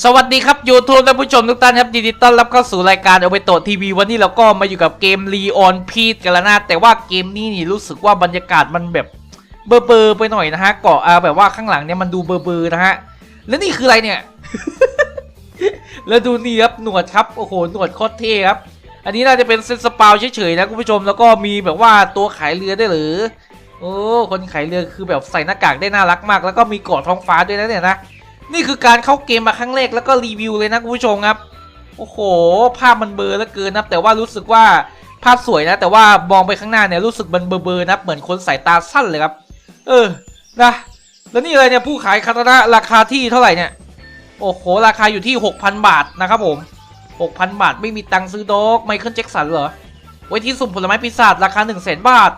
สวัสดีครับ YouTube และผู้ชมทุกท่านครับยินดีต้อนรับเข้าสู่รายการเอาไปโตทีวีวันนี้เราก็มาอยู่กับเกม l ีออนพีดกันแล้วนะแต่ว่าเกมนี้นี่รู้สึกว่าบรรยากาศมันแบบเบอร์เบอร์ไปหน่อยนะฮะเกาะอาแบบว่าข้างหลังเนี่ยมันดูเบอร์เบอร์ๆนะฮะแล้วนี่คืออะไรเนี่ย แล้วดูนี่ครับหนวดครับโอ้โหหนวดโคตรเท่ครับ อันนี้น่าจะเป็นเซนสปาวเฉยๆนะคุณผู้ชมแล้วก็มีแบบว่าตัวขายเรือได้หรือ โอ้คนขายเรือคือแบบใส่หน้ากากได้น่ารักมาก แล้วก็มีเกาะท้องฟ้าด้วยนะเนี่ยนะ นี่คือการเข้าเกมมาครั้งแรกแล้วก็รีวิวเลยนะคุณผู้ชมครับ โอ้โห ภาพมันเบลอเหลือเกินนะแต่ว่ารู้สึกว่าภาพสวยนะ แต่ว่ามองไปข้างหน้าเนี่ยรู้สึกมันเบลอๆนะเหมือนคนสายตาสั้นเลยครับ เออนะแล้วนี่อะไรเนี่ยผู้ขายคาตานะราคาที่เท่าไหร่เนี่ย โอ้โห ราคาอยู่ที่ 6,000 บาทนะครับผม 6,000 บาทไม่มีตังค์ซื้อดอกไมเคิลแจ็คสันเหรอไว้ที่สุ่มผลไม้ปีศาจราคา 1 0 0 0 0แบาท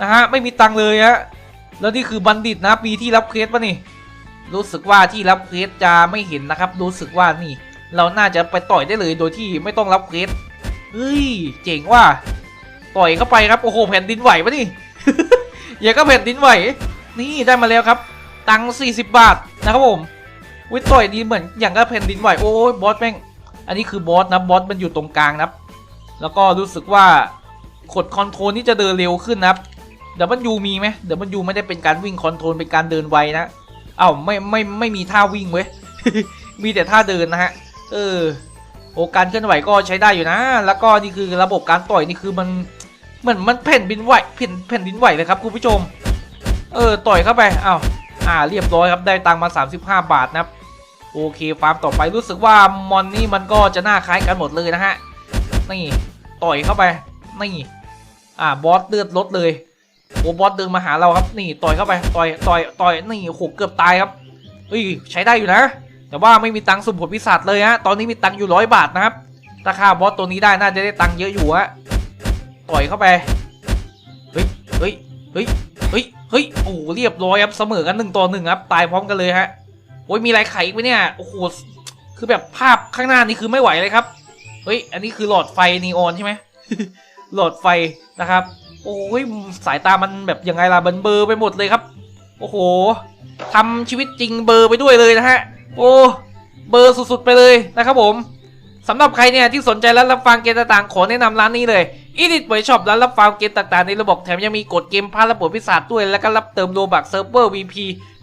นะฮะไม่มีตังค์เลยฮะแล้วนี่คือบัณฑิตนะปีที่รับเคสปะนี่ รู้สึกว่าที่รับเควสจะไม่เห็นนะครับ รู้สึกว่านี่ เราน่าจะไปต่อยได้เลยโดยที่ไม่ต้องรับเควสเฮ้ยเจ๋งว่าต่อยเข้าไปครับโอ้โหแผ่นดินไหวปะนี่อย่าก็แผ่นดินไหว นี่ได้มาแล้วครับ ตังค์40 บาทนะครับผมวิต่อยดีเหมือนอย่างก็แผ่นดินไหวโอ้ยบอสแม่งอันนี้คือบอสนะบอสมันอยู่ตรงกลางนะครับแล้วก็รู้สึกว่ากดคอนโทรลนี่จะเดินเร็วขึ้นนะครับเดี๋ยวมันยูมีไหมเดี๋ยวมันยูไม่ได้เป็นการวิ่งคอนโทรลเป็นการเดินไวนะ เอ้าไม่ไม่ไม่มีท่าวิ่งเว้ยมีแต่ท่าเดินนะฮะ เออ โอการเคลื่อนไหวก็ใช้ได้อยู่นะ แล้วก็นี่คือระบบการต่อยนี่คือมันเหมือนมันแผ่นดินไหวแผ่นแผ่นดินไหวเลยครับคุณผู้ชม เออต่อยเข้าไปเอ้าอ่าเรียบร้อยครับได้ตังค์มา 35 บาทนะครับโอเคฟาร์มต่อไปรู้สึกว่ามอนนี่มันก็จะหน้าคล้ายกันหมดเลยนะฮะนี่ต่อยเข้าไปนี่อ่าบอสเลือดลดเลย โอ้บอสเดินมาหาเราครับ นี่ต่อยเข้าไปต่อยต่อยต่อยนี่โอ้โหเกือบตายครับเฮ้ยใช้ได้อยู่นะ แต่ว่าไม่มีตังค์สุ่มผลพิศาจเลยฮะตอนนี้มีตังค์อยู่ร้อยบาทนะครับถ้าฆ่าบอสตัวนี้ได้น่าจะได้ตังค์เยอะอยู่ฮะต่อยเข้าไปเฮ้ยเฮ้ยเฮ้ยเฮ้ยเฮ้ยโอ้โหเรียบร้อยครับเสมอกันหนึ่งต่อหนึ่งครับตายพร้อมกันเลยฮะโอ้ยมีอะไรไขอีกไหมเนี่ยโอ้โหคือแบบภาพข้างหน้านี่คือไม่ไหวเลยครับเฮ้ยอันนี้คือหลอดไฟนีออนใช่ไหมหลอดไฟนะครับ โอ้ยสายตามันแบบยังไงล่ะเบนเบอร์ไปหมดเลยครับ โอ้โหทำชีวิตจริงเบอร์ไปด้วยเลยนะฮะ โอ้เบอร์สุดๆไปเลยนะครับผมสำหรับใครเนี่ยที่สนใจร้านรับฟังเกมต่างๆ ขอแนะนำร้านนี้เลยอีดิทเปิดช็อปร้านรับฟังเกมต่างๆ ในระบบแถมยังมีกดเกมพาระบทพิศาจด้วย แล้วก็รับเติมโลบักเซิร์ฟเวอร์ VP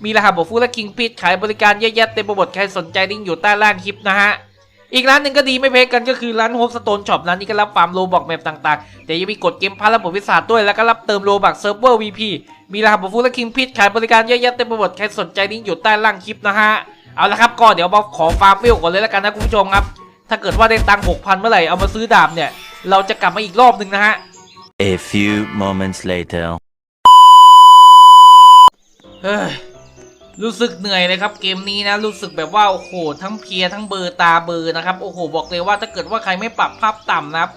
มีรหัสบทฟูและคิงพิทขายบริการเยอะแยะเต็มไปหมดใครสนใจลิงก์อยู่ใต้ล่างคลิปนะฮะ อีกร้านหนึ่งก็ดีไม่แพ้กันก็คือร้านโฮมสโตนช็อปร้านนี้ก็รับฟาร์มโลบอกแมปต่างๆ แต่ยังมีกดเกมพาร์ทและบทพิศาจด้วยแล้วก็รับเติมโลบักเซิร์ฟเวอร์ VP มีรหัสบทฟูและคิงพิทขายบริการเยอะแยะเต็มไปหมดใครสนใจลิงก์อยู่ใต้ล่างคลิปนะฮะเอาละครับก็เดี๋ยวมาขอฟาร์มเวลก่อนเลยแล้วกันนะคุณผู้ชมครับ ถ้าเกิดว่าได้ตังค์หกพันเมื่อไหร่เอามาซื้อดาบเนี่ยเราจะกลับมาอีกรอบหนึ่งนะฮะ A few moments later. เฮ้ย รู้สึกเหนื่อยเลยครับเกมนี้นะรู้สึกแบบว่าโอ้โหทั้งเพียทั้งเบอร์ตาเบอร์นะครับโอ้โหบอกเลยว่าถ้าเกิดว่าใครไม่ปรับภาพต่ำนะครับ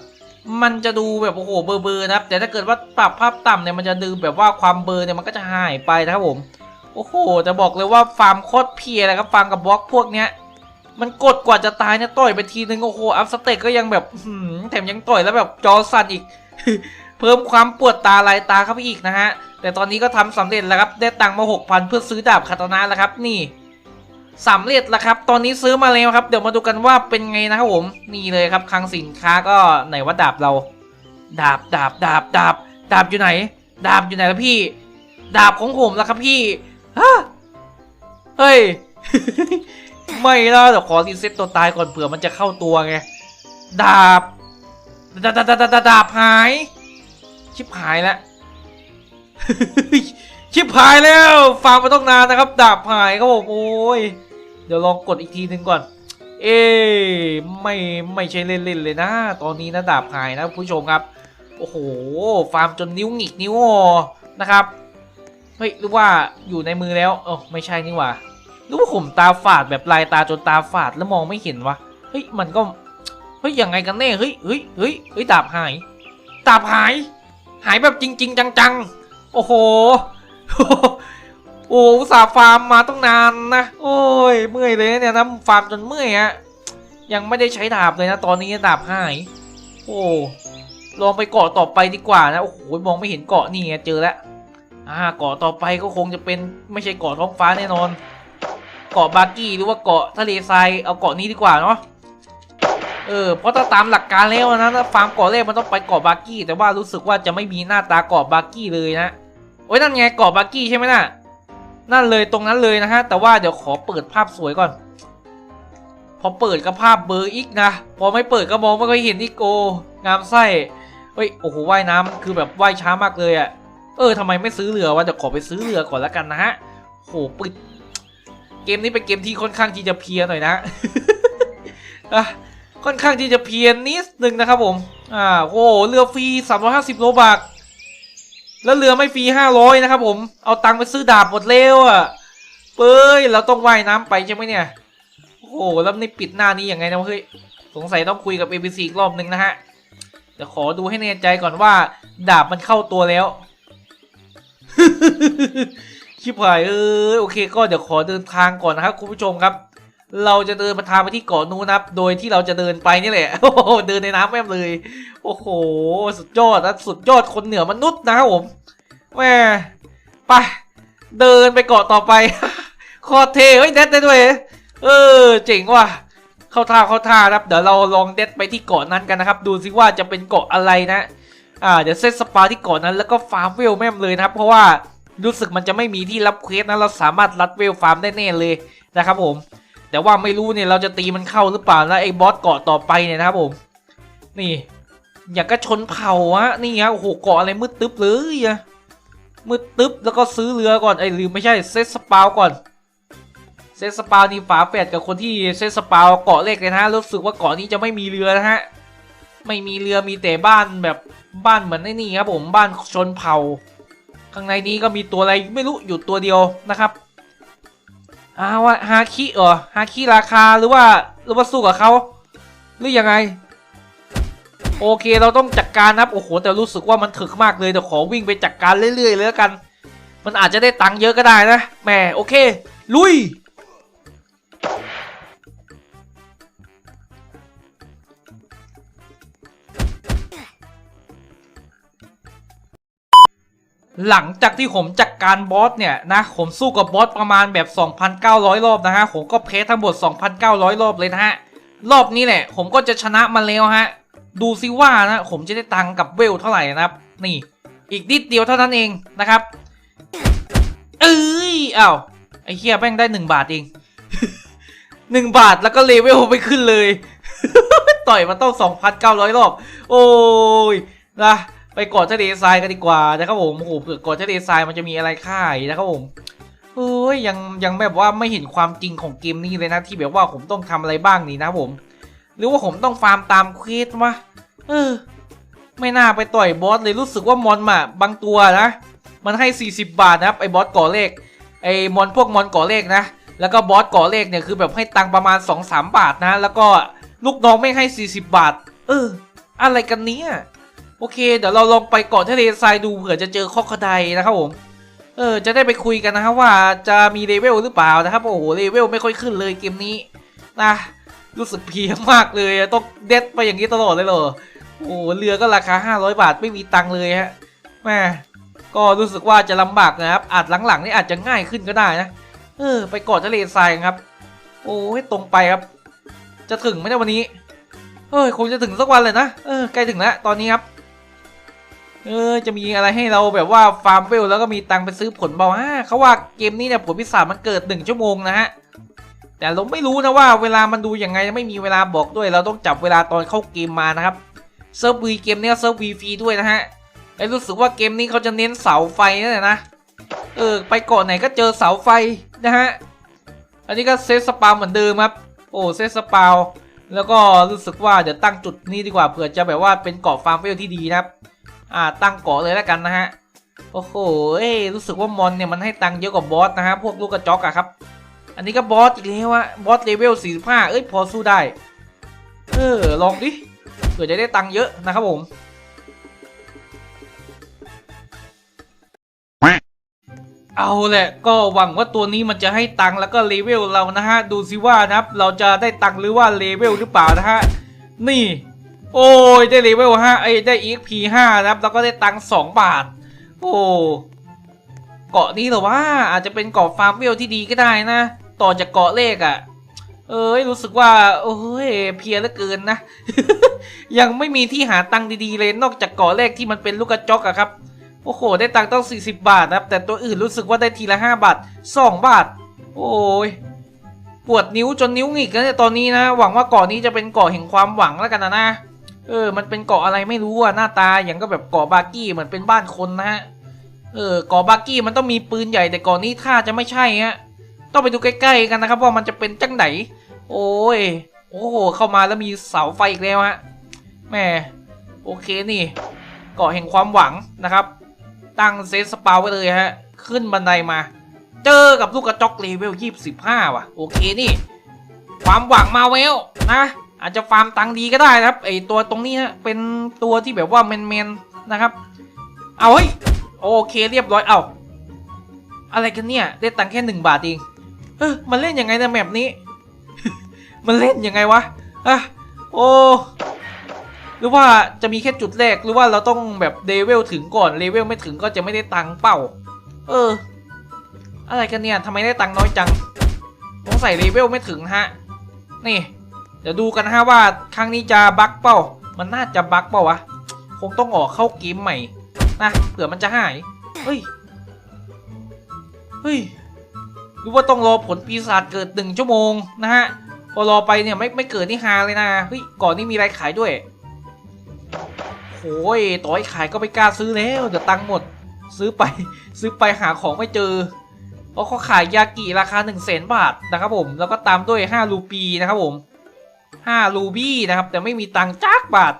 มันจะดูแบบโอ้โหเบลอเบอร์นะครับ แต่ถ้าเกิดว่าปรับภาพต่ำเนี่ยมันจะดูแบบว่าความเบอร์เนี่ยมันก็จะหายไปนะครับผมโอ้โหแต่บอกเลยว่าฟาร์มโคตรเพียเลยครับฟาร์มกับบล็อกพวกเนี้ยมันกดกว่าจะตายเนี่ยต่อยไปทีนึงโอ้โหอัพสเต็กก็ยังแบบหืมแถมยังต่อยแล้วแบบจอสั่นอีก เพิ่มความปวดตาลายตาเข้าไปอีกนะฮะ แต่ตอนนี้ก็ทำสำเร็จแล้วครับ ได้ตังค์มา6,000เพื่อซื้อดาบคาตานะแล้วครับ นี่สำเร็จแล้วครับ ตอนนี้ซื้อมาแล้วครับ เดี๋ยวมาดูกันว่าเป็นไงนะครับผม นี่เลยครับคลังสินค้าก็ไหนว่าดาบเรา ดาบดาบดาบดาบดาบอยู่ไหน ดาบอยู่ไหนล่ะพี่ ดาบของผมแล้วครับพี่ฮะเฮ้ย ไม่นะเดี๋ยวขอรีเซ็ตตัวตายก่อนเผื่อมันจะเข้าตัวไง ดาบ ดาบดาบดาบหาย ชิบหายแล้วชิบหายแล้วฟังมาต้องนานนะครับ ดาบหายครับผมโอ้ยเดี๋ยวลองกดอีกทีหนึ่งก่อน เอ๊ะไม่ไม่ใช่เล่นๆเลยนะ ตอนนี้นะดาบหายนะผู้ชมครับ โอ้โห ฟาร์มจนนิ้วหงิกนิ้วงอนะครับเฮ้ยหรือว่าอยู่ในมือแล้วเออไม่ใช่นี่หว่าหรือว่าผมตาฝาดแบบลายตาจนตาฝาดแล้วมองไม่เห็นวะเฮ้ยมันก็เฮ้ยยังไงกันแน่เฮ้ยเฮ้ยเฮ้ยเฮ้ยดาบหายดาบหาย หายแบบจริง ๆ จังๆ โอ้โห โอ้อุตสาห์ฟาร์มมาต้องนานนะ โอ้ย เมื่อยเลยเนี่ยนะฟาร์มจนเมื่อยฮะ ยังไม่ได้ใช้ดาบเลยนะ ตอนนี้ดาบหาย โอ้ลองไปเกาะต่อไปดีกว่านะ โอ้โห มองไม่เห็นเกาะนี่เจอแล้ว อ่า เกาะต่อไปก็คงจะเป็นไม่ใช่เกาะท้องฟ้าแน่นอน เกาะบาร์กี้หรือว่าเกาะทะเลทราย เอาเกาะนี้ดีกว่าเนาะ เออเพราะถ้าตามหลักการแล้วนะฟาร์มเกาะแรกมันต้องไปเกาะบาร์กี้ แต่ว่ารู้สึกว่าจะไม่มีหน้าตาเกาะบาร์กี้เลยนะโอ้ยนั่นไงเกาะบาร์กี้ใช่ไหมน่ะนั่นเลยตรงนั้นเลยนะฮะ แต่ว่าเดี๋ยวขอเปิดภาพสวยก่อน พอเปิดก็ภาพเบอร์อีกนะ พอไม่เปิดก็มองไม่ค่อยเห็นอีกโก งามไส้เฮ้ยโอ้โหว่ายน้ำคือแบบว่ายช้ามากเลยอะ่ะเออทำไมไม่ซื้อเรือวะเดี๋ยวขอไปซื้อเรือก่อนละกันนะฮะโหปิดเกมนี้เป็นเกมที่ค่อนข้างที่จะเพียหน่อยนะอะ ค่อนข้างที่จะเพียนนิดนึงนะครับผมอ่าโอ้โหเรือฟรี350 โลบาทแล้วเรือไม่ฟรี500 นะครับผมเอาตังค์ไปซื้อดาบหมดแล้วอะเป้ยเราต้องว่ายน้ำไปใช่ไหมเนี่ยโอ้โหแล้วนี่ปิดหน้านี้ยังไงนะเฮ้ยสงสัยต้องคุยกับ ABC อีกรอบหนึ่งนะฮะเดี๋ยวขอดูให้แน่ใจก่อนว่า ดาบมันเข้าตัวแล้วชิบหายเออโอเค ก็เดี๋ยวขอเดินทางก่อนนะครับคุณผู้ชมครับ เราจะเดินมาทางไปที่เกาะนู้นครับ โดยที่เราจะเดินไปนี่แหละโอ้โหเดินในน้ำแม่เลย โอ้โห สุดยอดนะสุดยอดคนเหนือมนุษย์นะครับผมแม่ไปเดินไปเกาะต่อไปคตรเทเฮ้ยเด็ดได้ด้วย เออ เจ๋งว่ะเข้าท่าเข้าท่าครับ เดี๋ยวเราลองเด็ดไปที่เกาะนั้นกันนะครับ ดูซิว่าจะเป็นเกาะอะไรนะ อ่า เดี๋ยวเซตสปาที่เกาะนั้นแล้วก็ฟาร์มเวลแม่มเลยนะครับ เพราะว่ารู้สึกมันจะไม่มีที่รับเควสนะ เราสามารถรัดเวลฟาร์มได้แน่เลยนะครับผม แต่ว่าไม่รู้เนี่ยเราจะตีมันเข้าหรือเปล่านะไอ้บอสเกาะต่อไปเนี่ยนะครับผม นี่ อยากก็ชนเผ่าฮะนี่ฮะโอ้โหเกาะอะไรมืดตึ๊บเลยอะมืดตึ๊บแล้วก็ซื้อเรือก่อนไอ้ยลืมไม่ใช่เซตสปาวก่อนเซตสปาวนี่ฝาแฝดกับคนที่เซตสปาวเกาะเล็กเลยนะฮะรู้สึกว่าเกาะนี้จะไม่มีเรือนะฮะไม่มีเรือมีแต่บ้านแบบบ้านเหมือนไอ้นี่ครับผมบ้านชนเผ่า ข้างในนี้ก็มีตัวอะไรไม่รู้อยู่ตัวเดียวนะครับ อาวว่าฮาคิเหรอฮาคิราคาหรือว่าหรือว่าสู้กับเขาหรือยังไง โอเคเราต้องจัดการนะครับโอ้โหแต่รู้สึกว่ามันถึกมากเลยเดี๋ยวขอวิ่งไปจัดการเรื่อยๆเลยแล้วกัน มันอาจจะได้ตังค์เยอะก็ได้นะแหมโอเค ลุย หลังจากที่ผมจัดการบอสเนี่ยนะผมสู้กับบอสประมาณแบบ 2,900 รอบนะฮะผมก็เพสทั้งหมด 2,900 รอบเลยนะฮะรอบนี้แหละผมก็จะชนะมันแล้วฮะดูซิว่านะผมจะได้ตังกับเวลเท่าไหร่นะครับ นี่ อีกนิดเดียวเท่านั้นเองนะครับ เอ้ยอ้าวไอ้เฮียแม่งได้ 1 บาทเอง 1 บาทแล้วก็เลเวลไม่ขึ้นเลย ต่อยมันต้อง 2,900 รอบ โอ้ยนะ ไปกาะทะเลทรายกันดีกว่านะครับผมโอ้โหเผื่อกาะทะเลทรายมันจะมีอะไรค่ายนะครับผมเฮ้ยยังยังแบบว่าไม่เห็นความจริงของเกมนี้เลยนะที่แบบว่าผมต้องทำอะไรบ้างนี่นะผม หรือว่าผมต้องฟาร์มตามเควสวะเออ ไม่น่าไปต่อยบอสเลยรู้สึกว่ามอนมาบางตัวนะมันให้ 40 บาทนะครับไอ้บอสก่อเลขไอ้มอนพวกมอนก่อเลขนะ แล้วก็บอสก่อเลขเนี่ยคือแบบให้ตังประมาณ 2-3 บาทนะ แล้วก็ลูกน้องไม่ให้ 40 บาท เออ อะไรกันเนี้ย โอเค เดี๋ยวเราลองไปเกาะทะเลทรายดูเผื่อจะเจอข้อคดายนะครับผมเออจะได้ไปคุยกันนะครับว่าจะมีเลเวลหรือเปล่านะครับโอ้โหเลเวลไม่ค่อยขึ้นเลยเกมนี้นะรู้สึกเพียมากเลยต้องเด็ดไปอย่างนี้ตลอดเลยเหรอโอ้โหเรือก็ราคา 500 บาทไม่มีตังค์เลยฮะแม่ก็รู้สึกว่าจะลำบากนะครับอาจหลังๆนี่อาจจะง่ายขึ้นก็ได้นะเออ ไปเกาะทะเลทรายครับ โอ้ยตรงไปครับ จะถึงไหมเนี่วันนี้เฮ้ยคงจะถึงสักวันเลยนะเออใกล้ถึงแล้วตอนนี้ครับ เออจะมีอะไรให้เราแบบว่าฟาร์มเวลแล้วก็มีตังค์ไปซื้อผลเบาอ่าเขาว่าเกมนี้เนี่ยผลพิศาจมันเกิดหนึ่งชั่วโมงนะฮะแต่เราไม่รู้นะว่าเวลามันดูยังไงไม่มีเวลาบอกด้วย เราต้องจับเวลาตอนเข้าเกมมานะครับเซิร์ฟวีเกมเนี้ยเซิร์ฟวีฟรีด้วยนะฮะไอ้รู้สึกว่าเกมนี้เขาจะเน้นเสาไฟนั่นแหละนะเออไปเกาะไหนก็เจอเสาไฟนะฮะอันนี้ก็เซตสปาเหมือนเดิมครับโอ้เซตสปาแล้วก็รู้สึกว่าเดี๋ยวตั้งจุดนี้ดีกว่าเผื่อจะแบบว่าเป็นเกาะฟาร์มเวลที่ดีนะครับ อ่าตั้งเกาะเลยแล้วกันนะฮะโอ้โหรู้สึกว่ามอนเนี่ยมันให้ตังค์เยอะกว่าบอสนะฮะพวกลูกกระจอกอะครับ อันนี้ก็บอสอีกแล้วอะบอสเลเวล45 เอ้ยพอสู้ได้เออลองดิเผื่อจะได้ตังค์เยอะนะครับผมเอาแหละก็หวังว่าตัวนี้มันจะให้ตังค์แล้วก็เลเวลเรานะฮะดูสิว่านะครับเราจะได้ตังค์หรือว่าเลเวลหรือเปล่านะฮะนี่ โอ้ยได้เลเวลห้าไอ้ได้ EXP ห้านะครับ แล้วก็ได้ตังค์สองบาท โอ้เกาะนี้หรอว่าอาจจะเป็นเกาะฟาร์มเวลที่ดีก็ได้นะ ต่อจากเกาะเลขอะ่ะ เอ้ยรู้สึกว่า โอ้ยเพียเหลือเกินนะ ยังไม่มีที่หาตังค์ดีๆเลยนอกจากเกาะเลขที่มันเป็นลูกกระจกอะครับโอ้โห ได้ตังค์ต้อง 40 บาทนะครับ แต่ตัวอื่นรู้สึกว่าได้ทีละ 5 บาท 2 บาท โอ้ย ปวดนิ้วจนนิ้วหงิกแล้วเนี่ยตอนนี้นะ หวังว่าเกาะนี้จะเป็นเกาะแห่งความหวังแล้วกันนะนะ เออ มันเป็นเกาะอะไรไม่รู้อะหน้าตาอย่างก็แบบเกาะบาร์กี้เหมือนเป็นบ้านคนนะฮะ เออเกาะบาร์กี้มันต้องมีปืนใหญ่แต่เกาะนี้ท่าจะไม่ใช่ฮะ ต้องไปดูใกล้ๆกันนะครับว่ามันจะเป็นจังไหน โอ้ย โอ้โห เข้ามาแล้วมีเสาไฟอีกแล้วฮะ แม่ โอเคนี่ เกาะแห่งความหวังนะครับ ตั้งเซตสปาวไว้เลยฮะ ขึ้นบันไดมา เจอกับลูกกระจอกเลเวลยี่สิบห้าว่ะ โอเคนี่ ความหวังมาเวนะ อาจจะฟาร์มตังค์ดีก็ได้นะครับไอตัวตรงนี้ฮะเป็นตัวที่แบบว่าแมนๆนะครับ เอาเฮ้ยโอเคเรียบร้อยเอาอะไรกันเนี่ยได้ตังค์แค่หนึ่งบาทเองเออมันเล่นยังไงในแมปนี้ มันเล่นยังไงวะอะโอ้หรือว่าจะมีแค่จุดแรกหรือว่าเราต้องแบบเลเวลถึงก่อนเลเวลไม่ถึงก็จะไม่ได้ตังค์เปล่า เออ อะไรกันเนี่ยทำไมได้ตังค์น้อยจังสงสัยเลเวลไม่ถึงฮะ นี่ ดี๋ยวดูกันฮะว่าครั้งนี้จะบั๊กเปล่า มันน่าจะบั๊กเปล่าวะ คงต้องออกเข้าเกมใหม่นะเผื่อมันจะหาย เฮ้ย เฮ้ยหรือว่าต้องรอผลปีศาจเกิดหนึ่งชั่วโมงนะฮะ พอรอไปเนี่ยไม่ไม่เกิดนี่ฮาเลยนะ เฮ้ย ก่อนนี่มีอะไรขายด้วยโอ้ยต่อให้ขายก็ไม่กล้าซื้อแล้วเดี๋ยวตังค์หมด ซื้อไปซื้อไปหาของไม่เจอเพราะเขาขายยากิราคา1นึ่งแสนบาทนะครับผม แล้วก็ตามด้วย5รูปีนะครับผม 5รูบี้นะครับ แต่ไม่มีตังค์จักบาท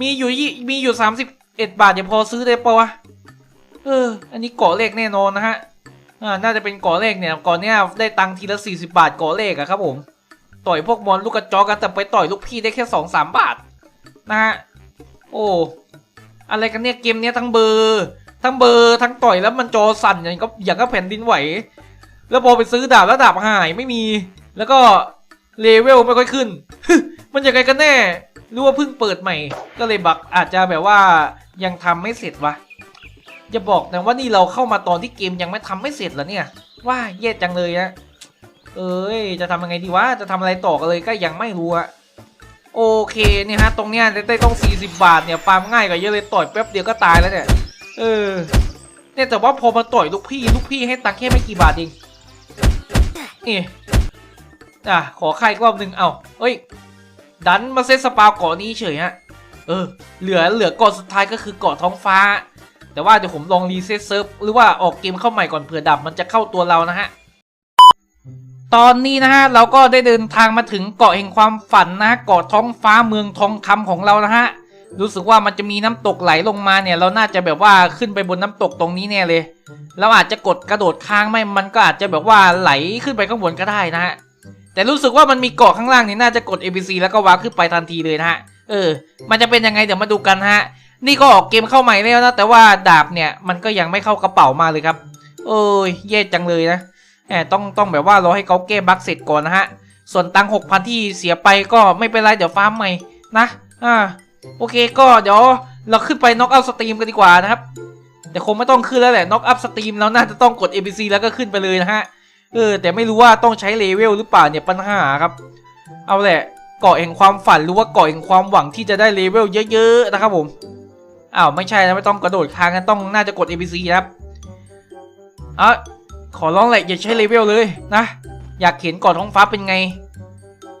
มีอยู่ยี่มีอยู่ 31 บาทจะพอซื้อได้ปะวะ เออ อันนี้เกาะเลขแน่นอนนะฮะ อ่า น่าจะเป็นเกาะเลขเนี่ยก่อนเนี้ยได้ตังค์ทีละ 40 บาทเกาะเลขอะครับผม ต่อยพวกมอนลูกกระจอกกันแต่ไปต่อยลูกพี่ได้แค่ 2-3 บาท นะฮะ โอ้ อะไรกันเนี่ยเกมเนี้ยทั้งเบอร์ทั้งเบอร์ทั้งต่อยแล้วมันจอสั่นอย่างก็อย่างก็แผ่นดินไหว แล้วพอไปซื้อดาบแล้วดาบหายไม่มี แล้วก็ เลเวลไม่ค่อยขึ้น มันยังไงกันแน่รือว่าเพิ่งเปิดใหม่ ก็เลยบักอาจจะแบบว่ายังทำไม่เสร็จวะอย่าบอกนะว่านี่เราเข้ามาตอนที่เกมยังไม่ทำไม่เสร็จแล้วเนี่ย ว่าแย่จังเลยนะเอ้ย จะทำยังไงดีวะ จะทำอะไรต่อกันเลยก็ยังไม่รู้อะโอเคเนี่ยฮะ ตรงเนี้ยได้ต้อง 40 บาทเนี่ยฟาร์มง่ายกว่าเยอะเลยต่อยแป๊บเดียวก็ตายแล้วเนี่ย เออ เนี่ยแต่ว่าพอมาต่อยลูกพี่ลูกพี่ให้ตังค์แค่ไม่กี่บาทเองนี่ อะขอใครรอบหนึ่งเอาเอ้ย ดันมาเซตสปาวเกาะนี้เฉยฮะ เออ เหลือเหลือเกาะสุดท้ายก็คือเกาะท้องฟ้า แต่ว่าเดี๋ยวผมลองรีเซ็ตเซิร์ฟหรือว่าออกเกมเข้าใหม่ก่อนเผื่อดับมันจะเข้าตัวเรานะฮะ ตอนนี้นะฮะเราก็ได้เดินทางมาถึงเกาะแห่งความฝันนะเกาะท้องฟ้าเมืองทองคำของเรานะฮะ รู้สึกว่ามันจะมีน้ำตกไหลลงมาเนี่ย เราน่าจะแบบว่าขึ้นไปบนน้ำตกตรงนี้แน่เลย เราอาจจะกดกระโดดค้างไม่ มันก็อาจจะแบบว่าไหลขึ้นไปข้างบนก็ได้นะฮะ แต่รู้สึกว่ามันมีเกาะข้างล่างนี่น่าจะกด ABC แล้วก็วางขึ้นไปทันทีเลยนะฮะ เออ มันจะเป็นยังไงเดี๋ยวมาดูกันฮะ นี่ก็ออกเกมเข้าใหม่แล้วนะ แต่ว่าดาบเนี่ยมันก็ยังไม่เข้ากระเป๋ามาเลยครับเอ้ยแย่จังเลยนะแหมต้องต้องแบบว่ารอให้เขาแก้บั๊กเสร็จก่อนนะฮะ ส่วนตังหกพันที่เสียไปก็ไม่เป็นไรเดี๋ยวฟาร์มใหม่นะ อ่า โอเคก็เดี๋ยวเราขึ้นไปน็อกอัพสตรีมกันดีกว่านะครับ แต่คงไม่ต้องขึ้นแล้วแหละน็อกอัพสตรีมแล้วน่าจะต้องกด ABC แล้วก็ขึ้นไปเลยนะฮะ เออแต่ไม่รู้ว่าต้องใช้เลเวลหรือเปล่าเนี่ยปัญหาครับ เอาแหละเกาะแห่งความฝันหรือว่าเกาะแห่งความหวังที่จะได้เลเวลเยอะๆนะครับผมอ้าวไม่ใช่นะไม่ต้องกระโดดค้างกันต้องน่าจะกด ABC นะครับอะขอร้องแหละอย่าใช้เลเวลเลยนะอยากเห็นเกาะท้องฟ้าเป็นไง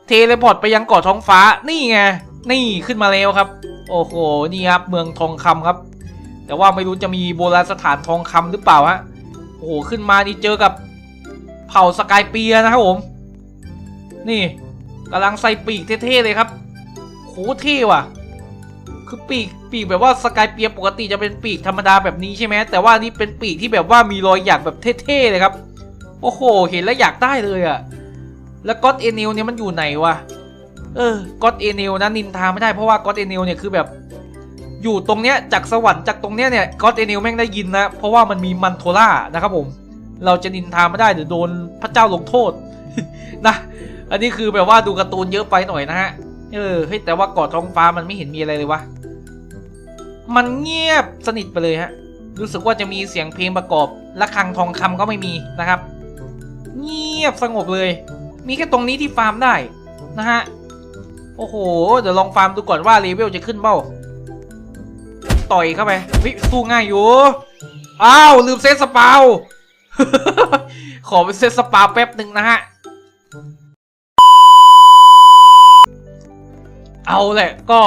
เทเลพอร์ตไปยังเกาะท้องฟ้านี่ไงนี่ขึ้นมาแล้วครับ โอ้โหนี่ครับเมืองทองคำครับ แต่ว่าไม่รู้จะมีโบราณสถานทองคำหรือเปล่าฮะโอ้โหขึ้นมานี่เจอกับ เผ่าสกายเปียนะครับผม นี่กำลังใส่ปีกเท่ๆเลยครับโหเท่ว่ะ คือปีกปีกแบบว่าสกายเปียปกติจะเป็นปีกธรรมดาแบบนี้ใช่ไหมแต่ว่านี่เป็นปีกที่แบบว่ามีรอยหยักแบบเท่ๆเลยครับ โอ้โห เห็นแล้วอยากได้เลยอะแล้วก็อตเอเนลเนี่ยมันอยู่ไหนวะ เออก็อตเอเนลนะนินทาไม่ได้เพราะว่าก็อตเอเนลเนี่ยคือแบบอยู่ตรงเนี้ยจากสวรรค์จากตรงเนี้ยเนี่ยก็อตเอเนลแม่งได้ยินนะ เพราะว่ามันมีมันโทล่านะครับผม เราจะนินทาไม่ได้เดี๋ยวโดนพระเจ้าลงโทษนะ อันนี้คือแบบว่าดูการ์ตูนเยอะไปหน่อยนะฮะ เออเฮ้ยแต่ว่าเกาะท้องฟ้ามันไม่เห็นมีอะไรเลยวะ มันเงียบสนิทไปเลยฮะ รู้สึกว่าจะมีเสียงเพลงประกอบระฆังทองคำก็ไม่มีนะครับเงียบงียบสงบเลย มีแค่ตรงนี้ที่ฟาร์มได้นะฮะ โอ้โห เดี๋ยวลองฟาร์มดูก่อนว่าเลเวลจะขึ้นเปล่า ต่อยเข้าไปวิสู้ง่ายอยู่ อ้าวลืมเซตสปาว ขอไปเซตสปาแป๊บหนึ่งนะฮะ เอาแหละก็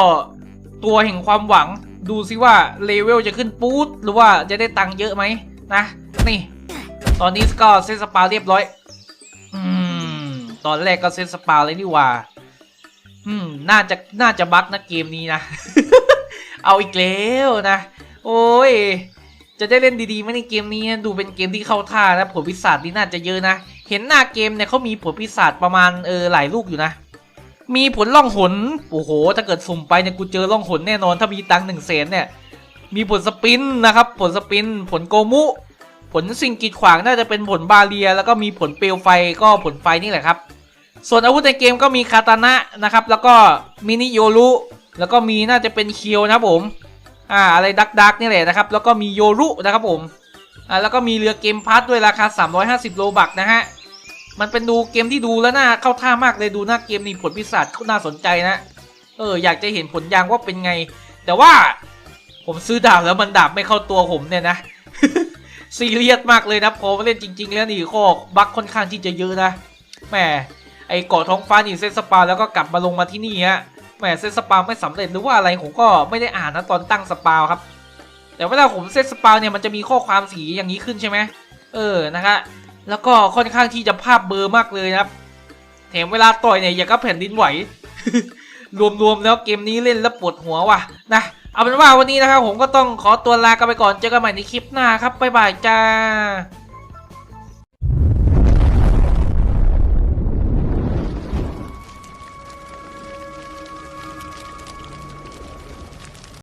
ตัวแห่งความหวัง ดูซิว่าเลเวลจะขึ้นปู๊ดหรือว่าจะได้ตังค์เยอะไหมนะ นี่ ตอนนี้ก็เซตสปาเรียบร้อย อืม ตอนแรกก็เซตสปาเลยนี่ว่า อืม น่าจะน่าจะบั๊กนะเกมนี้นะ เอาอีกแล้วนะ โอ้ย จะได้เล่นดีๆไหมในเกมนี้ดูเป็นเกมที่เข้าท่านะผลพิศาจนี่น่าจะเยอะนะ เห็นหน้าเกมเนี่ยเขามีผลพิศาจประมาณเออหลายลูกอยู่นะ มีผลล่องหนโอ้โห ถ้าเกิดสุ่มไปเนี่ยกูเจอล่องหนแน่นอนถ้ามีตังค์หนึ่งแสนเนี่ยมีผลสปินนะครับ ผลสปิน ผลโกมุ ผลสิ่งกีดขวางน่าจะเป็นผลบาเรีย แล้วก็มีผลเปลวไฟก็ผลไฟนี่แหละครับ ส่วนอาวุธในเกมก็มีคาตานะนะครับ แล้วก็มินิโยรุแล้วก็มีน่าจะเป็นเคียวนะผม อ่าอะไรดักดักนี่แหละนะครับแล้วก็มีโยรุนะครับผมอ่าแล้วก็มีเรือเกมพาร์ทด้วยราคา 350 โลบักนะฮะมันเป็นดูเกมที่ดูแล้วน่าเข้าท่ามากเลยดูหน้าเกมนี่ผลพิศาจน่าสนใจนะ เอออยากจะเห็นผลยางว่าเป็นไง แต่ว่าผมซื้อดาบแล้วมันดาบไม่เข้าตัวผมเนี่ยนะซีเรียสมากเลยนะพอมาเล่นจริง ๆ แล้วนี่ข้อบั๊กค่อนข้างที่จะเยอะนะแหมไอเกาะท้องฟ้านี่เซตสปาแล้วก็กลับมาลงมาที่นี่ฮะ แหมเซตสปาไม่สำเร็จหรือว่าอะไรผมก็ไม่ได้อ่านนะตอนตั้งสปาครับ แต่เวลาผมเซตสปาเนี่ยมันจะมีข้อความสีอย่างนี้ขึ้นใช่ไหมเออนะคะแล้วก็ค่อนข้างที่จะภาพเบอร์มากเลยนะครับ แถมเวลาต่อยเนี่ยอย่างกับแผ่นดินไหว รวมๆแล้วเกมนี้เล่นแล้วปวดหัวว่ะนะเอาเป็นว่าวันนี้นะครับผมก็ต้องขอตัวลากันไปก่อนเจอกันใหม่ในคลิปหน้าครับบ๊ายบายจ้า